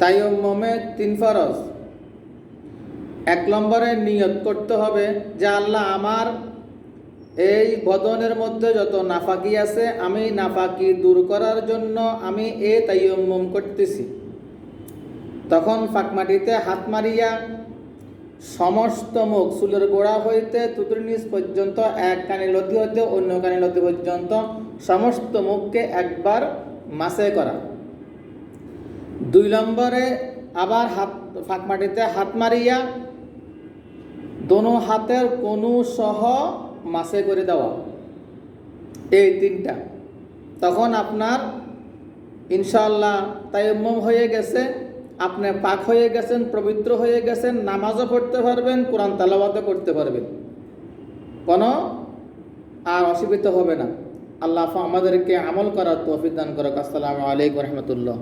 তাইয়ম্মমে তিন ফরজ। এক নম্বরে নিয়ত করতে হবে যে আল্লাহ আমার এই বদনের মধ্যে যত নাফাকি আছে, আমি নাফাকি দূর করার জন্য আমি এ তাইয়ম্মম করতেছি। তখন ফাঁকমাটিতে হাত মারিয়া সমস্ত মুখ চুলের গোড়া হইতে তুতুর নিচ পর্যন্ত, এক কানি লতি হইতে অন্য কানি লতি পর্যন্ত সমস্ত মুখকে একবার মাসে করা। দুই নম্বরে আবার হাত ফাঁকমাটিতে হাত মারিয়া দোনো হাতের কোনো সহ মাসে করে দেওয়া এই তিনটা। তখন আপনার ইনশাল্লাহ তাইম্মম হয়ে গেছে, আপনি পাক হয়ে গেছেন, পবিত্র হয়ে গেছেন, নামাজও পড়তে পারবেন, কোরআন তালাবাদও করতে পারবেন। কোনো আর অসুবিধা হবে না। আল্লাহ আমাদেরকে আমল করার তৌফিক দান করক। আসসালামু আলাইকুম রহমতুল্লাহ।